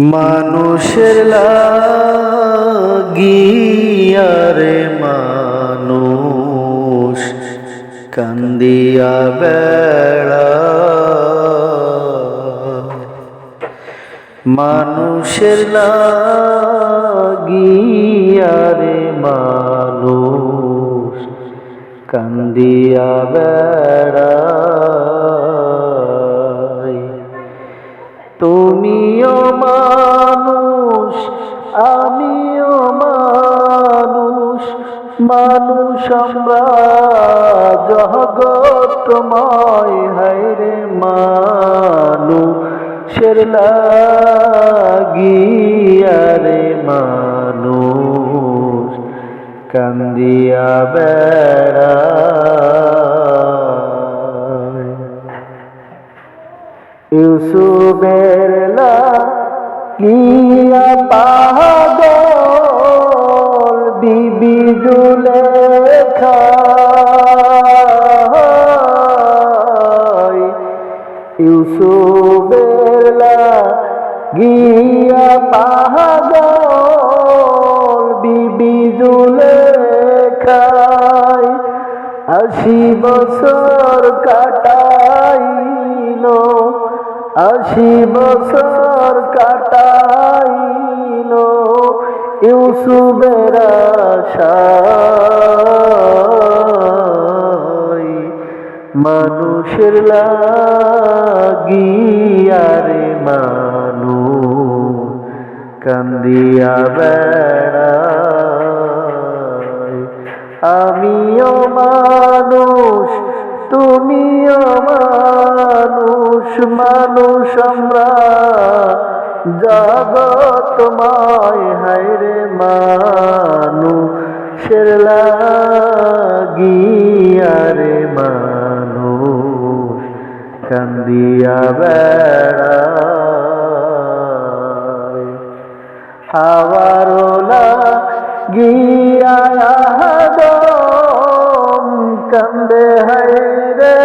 মানুষের লাগিয়ারে মানুষ কান্দিয়া বেড়া। মানুষের লাগিয়ারে মানুষ কান্দিয়া বেড়ায় তুমিও মানুষ আমিও মানুষ মানুষ আমরা। জগতময় হাইরে মানুষের লাগিয়ারে মানুষ। কান্দিয়া বেড়ায় ইউসুফের লাগিয়া পাগল বিবি জুলেখা। ইউসুফের লাগিয়া পাগল বিবি জুলেখায় আশি বছর কাটাইল। আশি বছর কাটাইল ইউসুফের আশায়। মানুষের লাগিয়ারে মানুষ কান্দিয়া বেড়ায়। আমিও মানুষ তুমিও মানুষ মানুষ আমরা। জগতময় হাইরে মানুষের লাগিয়ারে মানুষ। কান্দিয়া বেড়ায়। হাওয়ারোলা গিয়া কান্দে হাই রে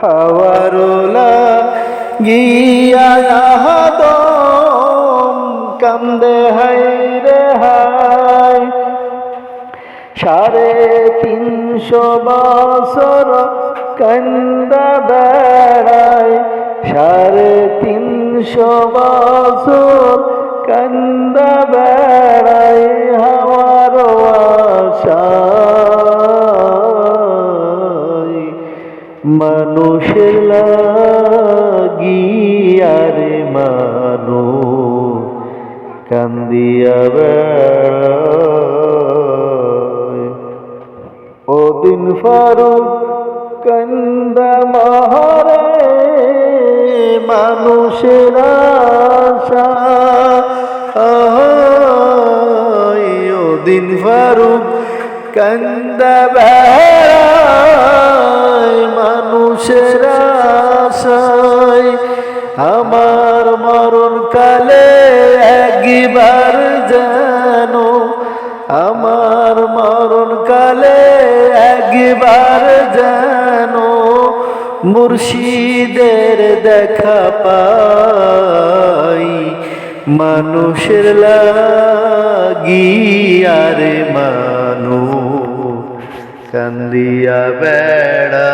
হাওয়ারোলা গিয়া দম, কান্দে হাই রে হাই সাড়ে তিনশো বছর কান্দা বেড়ায়। সাড়ে তিনশো বছর কান্দা মানুষের লাগিয়ারে মানুষ কান্দিয়া ওদিন ফারুক কান্দা মহারে মানুষের আশা। ওদিন ফারুক কান্দা মানুষের আশায় আমার মরণ কালে একবার যেন আমার মরণ কালে একবার যেন মুর্শিদের দেখা পাই। মানুষের লাগিয়ারে কান্দিয়া বেড়া